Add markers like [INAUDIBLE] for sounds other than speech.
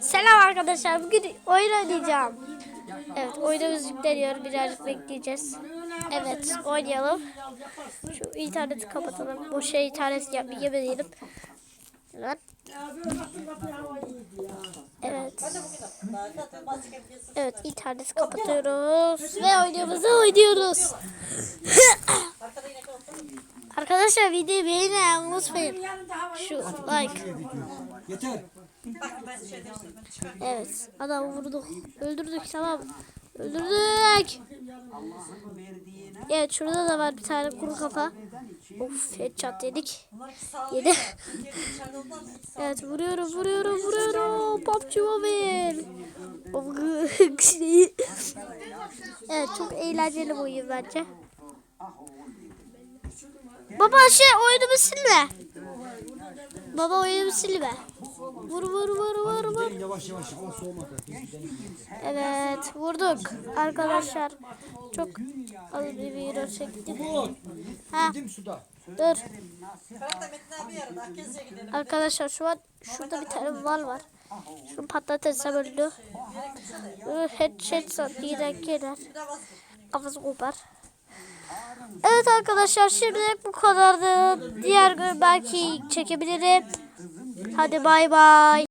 Selam arkadaşlar. Bugün oyun oynayacağım. Evet, oyunumuz yükleniyor. Birazcık bekleyeceğiz. Evet, oynayalım. Şu interneti kapatalım. Bu şey internet yap yemeyelim. Evet. Evet. Evet, interneti kapatıyoruz ve oyunumuzu oynuyoruz. Arkadaşlar videoyu beğenin unutmayın. Şu like. Yeter. Evet. Adamı vurduk. Öldürdük tamam. Öldürdük. Evet şurada da var bir tane kuru kafa. Of headshot yedik. Yedi. [LAUGHS] evet vuruyorum vuruyorum vuruyorum. PUBG Mobile. [LAUGHS] Evet çok eğlenceli bu oyun bence. Baba şey oyunumu silme. Baba oyunumu silme. Vur vur vur vur vur. Yavaş yavaş. Evet vurduk arkadaşlar. Çok az bir video çektik. Ha dur. Arkadaşlar şu an şurada bir tane mal var. Şunu patatese böldü. Bunu headshot sattı gider gider. Kafası kopar. Evet arkadaşlar şimdilik bu kadardı. Diğer gün belki çekebilirim. Hadi bay bay.